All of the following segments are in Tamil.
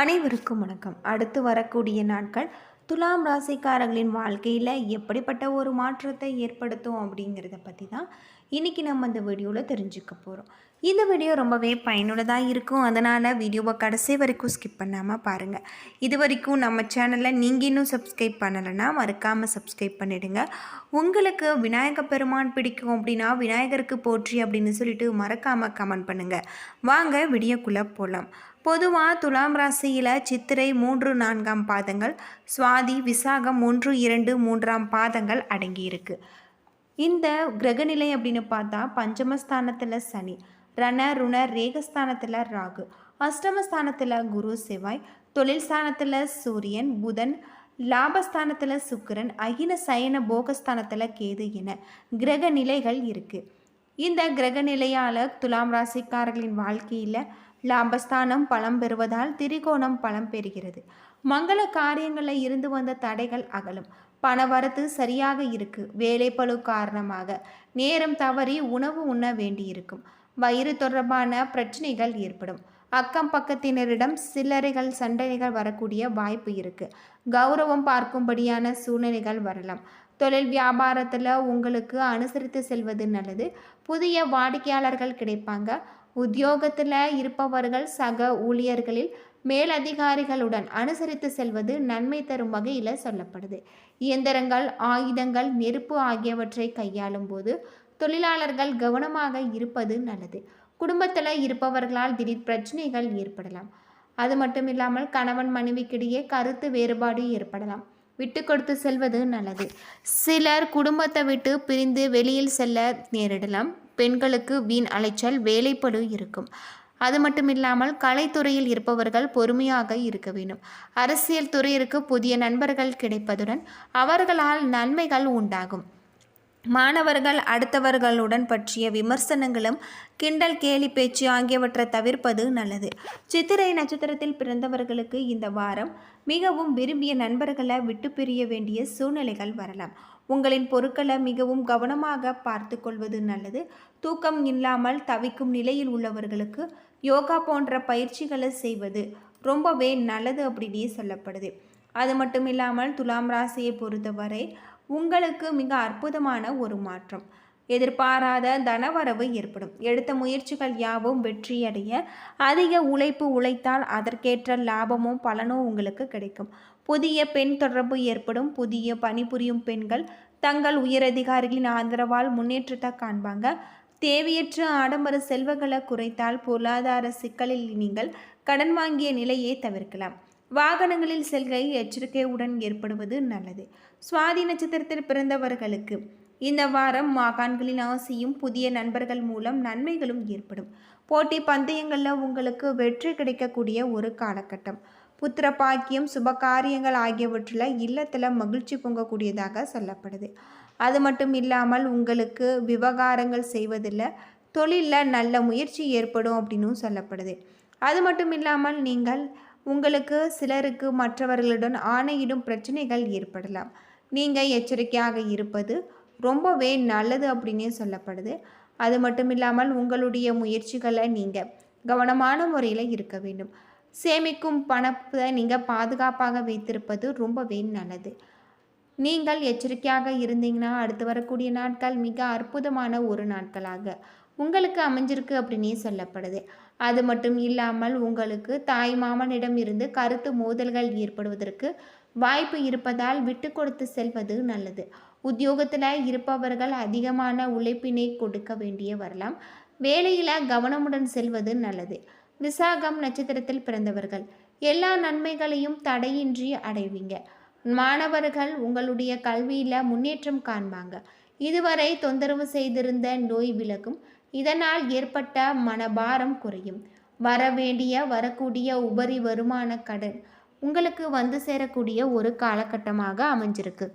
அனைவருக்கும் வணக்கம். அடுத்து வரக்கூடிய நாட்கள் துலாம் ராசிக்காரர்களின் வாழ்க்கையில் எப்படிப்பட்ட ஒரு மாற்றத்தை ஏற்படுத்தும் அப்படிங்கிறத பற்றி தான் இன்றைக்கி நம்ம இந்த வீடியோவில் தெரிஞ்சுக்க போகிறோம் இந்த வீடியோ ரொம்பவே பயனுள்ளதாக இருக்கும். அதனால் வீடியோவை கடைசி வரைக்கும் ஸ்கிப் பண்ணாமல் பாருங்கள் இது வரைக்கும் நம்ம சேனலில் நீங்கள் இன்னும் சப்ஸ்கிரைப் பண்ணலைன்னா மறக்காமல் சப்ஸ்கிரைப் பண்ணிவிடுங்க உங்களுக்கு விநாயக பெருமான் பிடிக்கும் அப்படின்னா விநாயகருக்கு போற்றி அப்படின்னு சொல்லிட்டு மறக்காமல் கமெண்ட் பண்ணுங்கள் வாங்க வீடியோக்குள்ளே போகலாம் பொதுவாக துலாம் ராசியில் சித்திரை மூன்று நான்காம் பாதங்கள் சுவாதி விசாகம் ஒன்று இரண்டு மூன்றாம் பாதங்கள் அடங்கியிருக்கு. இந்த கிரகநிலை அப்படின்னு பார்த்தா பஞ்சமஸ்தானத்தில் சனி ரண ருண ரேகஸ்தானத்தில் ராகு அஷ்டமஸ்தானத்தில் குரு செவ்வாய் தொழில் ஸ்தானத்தில் சூரியன் புதன் லாபஸ்தானத்தில் சுக்கிரன் அகின சயன போகஸ்தானத்தில் கேது என கிரக நிலைகள் இருக்குது இந்த கிரக நிலையால் துலாம் ராசிக்காரர்களின் வாழ்க்கையில் லாபஸ்தானம் பலம் பெறுவதால் திரிகோணம் பலம் பெறுகிறது. மங்கள காரியங்களில் இருந்து வந்த தடைகள் அகலும். பணவரத்து சரியாக இருக்கு. வேலைப்பளு காரணமாக நேரம் தவறி உணவு உண்ண வேண்டியிருக்கும். வயிறு தொடர்பான பிரச்சனைகள் ஏற்படும். அக்கம் பக்கத்தினரிடம் சில்லறைகள் சண்டைகள் வரக்கூடிய வாய்ப்பு இருக்கு. கௌரவம் பார்க்கும்படியான சூழ்நிலைகள் வரலாம். தொழில் வியாபாரத்தில் உங்களுக்கு அனுசரித்து செல்வது நல்லது. புதிய வாடிக்கையாளர்கள் கிடைப்பாங்க. உத்தியோகத்தில் இருப்பவர்கள் சக ஊழியர்களில் மேலதிகாரிகளுடன் அனுசரித்து செல்வது நன்மை தரும் வகையில் சொல்லப்படுது. இயந்திரங்கள் ஆயுதங்கள் நெருப்பு ஆகியவற்றை கையாளும் போது தொழிலாளர்கள் கவனமாக இருப்பது நல்லது. குடும்பத்தில் இருப்பவர்களால் திடீர் பிரச்சனைகள் ஏற்படலாம். அது மட்டும் இல்லாமல் கணவன் மனைவிக்கிடையே கருத்து வேறுபாடு ஏற்படலாம். விட்டு கொடுத்து செல்வது நல்லது. சிலர் குடும்பத்தை விட்டு பிரிந்து வெளியில் செல்ல நேரிடலாம். பெண்களுக்கு வீண் அலைச்சல் வேலைப்படு இருக்கும். அது மட்டும் இல்லாமல் கலைத்துறையில் இருப்பவர்கள் பொறுமையாக இருக்க வேண்டும். அரசியல் துறையிற்கு புதிய நண்பர்கள் கிடைப்பதுடன் அவர்களால் நன்மைகள் உண்டாகும். மாணவர்கள் அடுத்தவர்களுடன் பற்றிய விமர்சனங்களும் கிண்டல் கேலி பேச்சு ஆகியவற்றை தவிர்ப்பது நல்லது. சித்திரை நட்சத்திரத்தில் பிறந்தவர்களுக்கு இந்த வாரம் மிகவும் விரும்பிய நண்பர்களை விட்டு பிரிய வேண்டிய சூழ்நிலைகள் வரலாம். உங்களின் பொருட்களை மிகவும் கவனமாக பார்த்து கொள்வது நல்லது. தூக்கம் இல்லாமல் தவிக்கும் நிலையில் உள்ளவர்களுக்கு யோகா போன்ற பயிற்சிகளை செய்வது ரொம்பவே நல்லது அப்படின்னே சொல்லப்படுது. அது மட்டும் இல்லாமல் துலாம் ராசியை பொறுத்தவரை உங்களுக்கு மிக அற்புதமான ஒரு மாற்றம். எதிர்பாராத தனவரவு ஏற்படும். எடுத்த முயற்சிகள் யாவும் வெற்றியடைய அதிக உழைப்பு உழைத்தால் அதற்கேற்ற லாபமும் பலனும் உங்களுக்கு கிடைக்கும். புதிய பெண் தொடர்பு ஏற்படும். புதிய பணிபுரியும் பெண்கள் தங்கள் உயரதிகாரிகளின் ஆதரவால் முன்னேற்றத்தை காண்பாங்க. தேவையற்ற ஆடம்பர செல்வங்களை குறைத்தால் பொருளாதார சிக்கலில் நீங்கள் கடன் வாங்கிய நிலையை தவிர்க்கலாம். வாகனங்களில் செல்கை எச்சரிக்கையுடன் ஏற்படுவது நல்லது. சுவாதி நட்சத்திரத்தில் பிறந்தவர்களுக்கு இந்த வாரம் மாகாண்களின் ஆசையும் புதிய நண்பர்கள் மூலம் நன்மைகளும் ஏற்படும். போட்டி பந்தயங்களில் உங்களுக்கு வெற்றி கிடைக்கக்கூடிய ஒரு காலகட்டம். புத்திர பாக்கியம் சுப காரியங்கள் ஆகியவற்றில் இல்லத்தில் மகிழ்ச்சி பொங்கக்கூடியதாக சொல்லப்படுது. அது மட்டும் இல்லாமல் உங்களுக்கு விவகாரங்கள் செய்வதில் தொழிலில் நல்ல முயற்சி ஏற்படும் அப்படின்னும் சொல்லப்படுது. அது மட்டும் இல்லாமல் நீங்கள் உங்களுக்கு சிலருக்கு மற்றவர்களுடன் ஆணையிடும் பிரச்சனைகள் ஏற்படலாம். நீங்கள் எச்சரிக்கையாக இருப்பது ரொம்பவே நல்லது அப்படின்னே சொல்லப்படுது. அது மட்டும் இல்லாமல் உங்களுடைய முயற்சிகளை நீங்கள் கவனமான முறையில் இருக்க வேண்டும். சேமிக்கும் பணத்தை நீங்கள் பாதுகாப்பாக வைத்திருப்பது ரொம்பவே நல்லது. நீங்கள் எச்சரிக்கையாக இருந்தீங்கன்னா அடுத்து வரக்கூடிய நாட்கள் மிக அற்புதமான ஒரு நாட்களாக உங்களுக்கு அமைஞ்சிருக்கு அப்படின்னே சொல்லப்படுது. அது மட்டும் இல்லாமல் உங்களுக்கு தாய் மாமனிடம் இருந்து கருத்து மோதல்கள் ஏற்படுவதற்கு வாய்ப்பு இருப்பதால் விட்டு கொடுத்து செல்வது நல்லது. உத்தியோகத்தில் இருப்பவர்கள் அதிகமான உழைப்பினை கொடுக்க வேண்டிய வரலாம். வேலையில் கவனமுடன் செல்வது நல்லது. விசாகம் நட்சத்திரத்தில் பிறந்தவர்கள் எல்லா நன்மைகளையும் தடையின்றி அடைவீங்க. மாணவர்கள் உங்களுடைய கல்வியில் முன்னேற்றம் காண்பாங்க. இதுவரை தொந்தரவு செய்திருந்த நோய் விலகும். இதனால் ஏற்பட்ட மனபாரம் குறையும். வர வேண்டிய வரக்கூடிய உபரி வருமான கடன் உங்களுக்கு வந்து சேரக்கூடிய ஒரு காலகட்டமாக அமைஞ்சிருக்கு.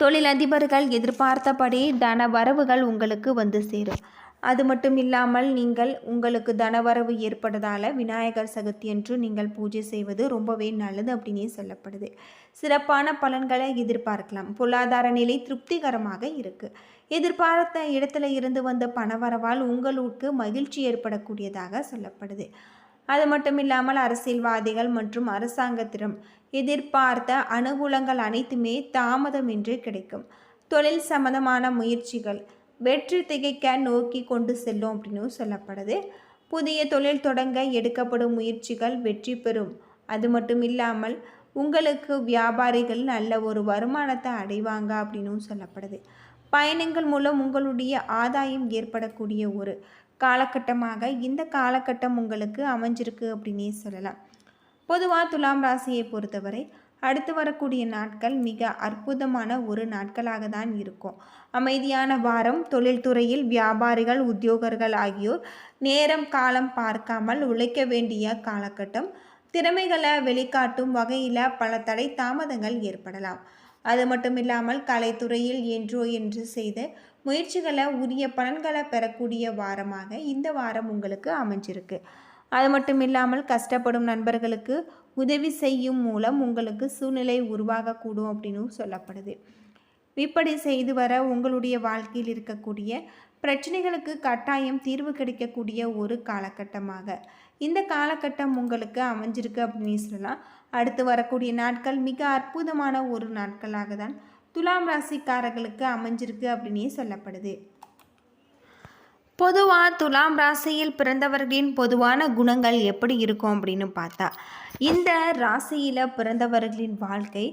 தொழிலதிபர்கள் எதிர்பார்த்தபடி தன வரவுகள் உங்களுக்கு வந்து சேரும். அது மட்டும் இல்லாமல் நீங்கள் உங்களுக்கு தனவரவு ஏற்படுதால் விநாயகர் சதுர்த்தி என்று நீங்கள் பூஜை செய்வது ரொம்பவே நல்லது அப்படின்னே சொல்லப்படுது. சிறப்பான பலன்களை எதிர்பார்க்கலாம். பொருளாதார நிலை திருப்திகரமாக இருக்குது எதிர்பார்த்த இடத்துல இருந்து வந்த பணவரவால் உங்களுக்கு மகிழ்ச்சி ஏற்படக்கூடியதாக சொல்லப்படுது. அது மட்டும் இல்லாமல் அரசியல்வாதிகள் மற்றும் அரசாங்கத்திடம் எதிர்பார்த்த அனுகூலங்கள் அனைத்துமே தாமதமின்றி கிடைக்கும். தொழில் சம்பந்தமான முயற்சிகள் வெற்றி திகைக்க நோக்கி கொண்டு செல்லும் அப்படின்னு சொல்லப்படுது. புதிய தொழில் தொடங்க எடுக்கப்படும் முயற்சிகள் வெற்றி பெறும். அது மட்டும் இல்லாமல் உங்களுக்கு வியாபாரிகள் நல்ல ஒரு வருமானத்தை அடைவாங்க அப்படின்னும் சொல்லப்படுது. பயணங்கள் மூலம் உங்களுடைய ஆதாயம் ஏற்படக்கூடிய ஒரு காலகட்டமாக இந்த காலகட்டம் உங்களுக்கு அமைஞ்சிருக்கு அப்படின்னே சொல்லலாம். பொதுவாக துலாம் ராசியை பொறுத்தவரை அடுத்து வரக்கூடிய நாட்கள் மிக அற்புதமான ஒரு நாட்களாக தான் இருக்கும். அமைதியான வாரம் தொழில்துறையில் வியாபாரிகள் உத்தியோகர்கள் ஆகியோர் நேரம் காலம் பார்க்காமல் உழைக்க வேண்டிய காலகட்டம். திறமைகளை வெளிக்காட்டும் வகையில் பல தடை தாமதங்கள் ஏற்படலாம். அது மட்டும் இல்லாமல் கலைத்துறையில் என்றோ என்று செய்த முயற்சிகளை உரிய பலன்களை பெறக்கூடிய வாரமாக இந்த வாரம் உங்களுக்கு அமைஞ்சிருக்கு. அது மட்டும் இல்லாமல் கஷ்டப்படும் நண்பர்களுக்கு உதவி செய்யும் மூலம் உங்களுக்கு சூழ்நிலை உருவாகக்கூடும் அப்படின்னு சொல்லப்படுது. இப்படி செய்து வர உங்களுடைய வாழ்க்கையில் இருக்கக்கூடிய பிரச்சனைகளுக்கு கட்டாயம் தீர்வு கிடைக்கக்கூடிய ஒரு காலகட்டமாக. இந்த காலகட்டம் உங்களுக்கு அமைஞ்சிருக்கு அப்படின்னு சொல்லலாம். அடுத்து வரக்கூடிய நாட்கள் மிக அற்புதமான ஒரு நாட்களாக தான் துலாம் ராசிக்காரர்களுக்கு அமைஞ்சிருக்கு அப்படின்னே சொல்லப்படுது. பொதுவாக துலாம் ராசியில் பிறந்தவர்களின் பொதுவான குணங்கள் எப்படி இருக்கும் அப்படின்னு பார்த்தா இந்த ராசியில் பிறந்தவர்களின் வாழ்க்கை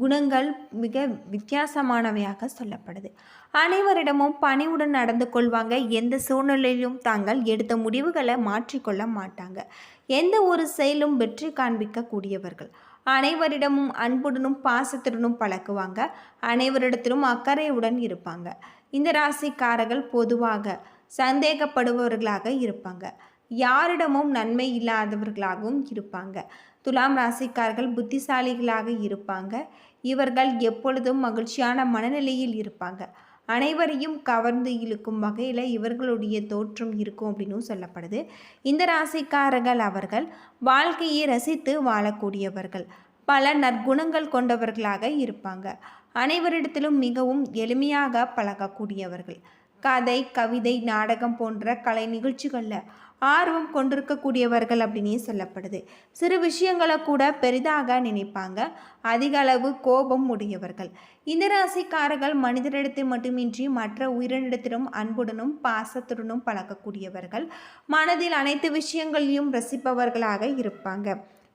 குணங்கள் மிக வித்தியாசமானவையாக சொல்லப்படுது. அனைவரிடமும் பணிவுடன் நடந்து கொள்வாங்க. எந்த சூழ்நிலையிலும் தாங்கள் எடுத்த முடிவுகளை மாற்றிக்கொள்ள மாட்டாங்க. எந்த ஒரு செயலும் வெற்றி காண்பிக்கக்கூடியவர்கள். அனைவரிடமும் அன்புடனும் பாசத்துடனும் பழக்குவாங்க அனைவரிடத்திலும் அக்கறையுடன் இருப்பாங்க. இந்த ராசிக்காரர்கள் பொதுவாக சந்தேகப்படுபவர்களாக இருப்பாங்க. யாரிடமும் நன்மை இல்லாதவர்களாகவும் இருப்பாங்க. துலாம் ராசிக்காரர்கள் புத்திசாலிகளாக இருப்பாங்க. இவர்கள் எப்பொழுதும் மகிழ்ச்சியான மனநிலையில் இருப்பாங்க. அனைவரையும் கவர்ந்து இழுக்கும் வகையில் இவர்களுடைய தோற்றம் இருக்கும் அப்படின்னு சொல்லப்படுது. இந்த ராசிக்காரர்கள் அவர்கள் வாழ்க்கையை ரசித்து வாழக்கூடியவர்கள். பல நற்குணங்கள் கொண்டவர்களாக இருப்பாங்க. அனைவரிடத்திலும் மிகவும் எளிமையாக பழகக்கூடியவர்கள். கதை கவிதை நாடகம் போன்ற கலை நிகழ்ச்சிகளில் ஆர்வம் கொண்டிருக்கக்கூடியவர்கள் அப்படின்னே சொல்லப்படுது. சிறு விஷயங்களை கூட பெரிதாக நினைப்பாங்க. அதிக அளவு கோபம் உடையவர்கள். இந்த ராசிக்காரர்கள் மனிதரிடத்தில் மட்டுமின்றி மற்ற உயிரினிடத்திலும் அன்புடனும் பாசத்துடனும் பழக்கக்கூடியவர்கள். மனதில் அனைத்து விஷயங்களையும் ரசிப்பவர்களாக இருப்பாங்க.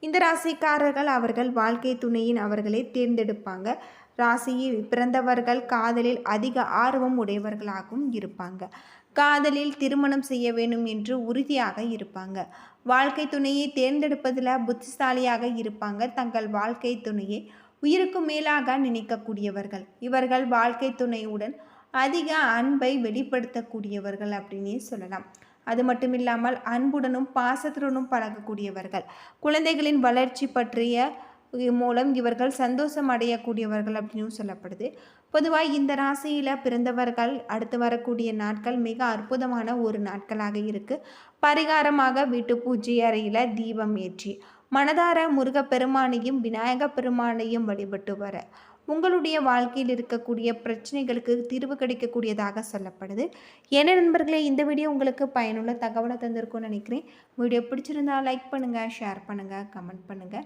இந்த ராசிக்காரர்கள் அவர்கள் வாழ்க்கை துணையின் அவர்களே தேர்ந்தெடுப்பாங்க. ராசியில் பிறந்தவர்கள் காதலில் அதிக ஆர்வம் உடையவர்களாகவும் இருப்பாங்க. காதலில் திருமணம் செய்ய வேண்டும் என்று உறுதியாக இருப்பாங்க. வாழ்க்கை துணையை தேர்ந்தெடுப்பதில் புத்திசாலியாக இருப்பாங்க. தங்கள் வாழ்க்கை துணையை உயிருக்கு மேலாக நினைக்கக்கூடியவர்கள். இவர்கள் வாழ்க்கை துணையுடன் அதிக அன்பை வெளிப்படுத்தக்கூடியவர்கள் அப்படின்னே சொல்லலாம். அது மட்டும் இல்லாமல் அன்புடனும் பாசத்துடனும் பழகக்கூடியவர்கள். குழந்தைகளின் வளர்ச்சி பற்றிய மூலம் இவர்கள் சந்தோஷம் அடையக்கூடியவர்கள் அப்படின்னு சொல்லப்படுது. பொதுவாக இந்த ராசியில் பிறந்தவர்கள் அடுத்து வரக்கூடிய நாட்கள் மிக அற்புதமான ஒரு நாட்களாக இருக்குது பரிகாரமாக வீட்டு பூஜை அறையில் தீபம் ஏற்றி மனதார முருகப்பெருமானையும் விநாயக பெருமானையும் வழிபட்டு வர உங்களுடைய வாழ்க்கையில் இருக்கக்கூடிய பிரச்சனைகளுக்கு தீர்வு கிடைக்கக்கூடியதாக சொல்லப்படுது. என்ன நண்பர்களே இந்த வீடியோ உங்களுக்கு பயனுள்ள தகவலை தந்திருக்கும்னு நினைக்கிறேன். வீடியோ பிடிச்சிருந்தா லைக் பண்ணுங்கள் ஷேர் பண்ணுங்கள் கமெண்ட் பண்ணுங்கள்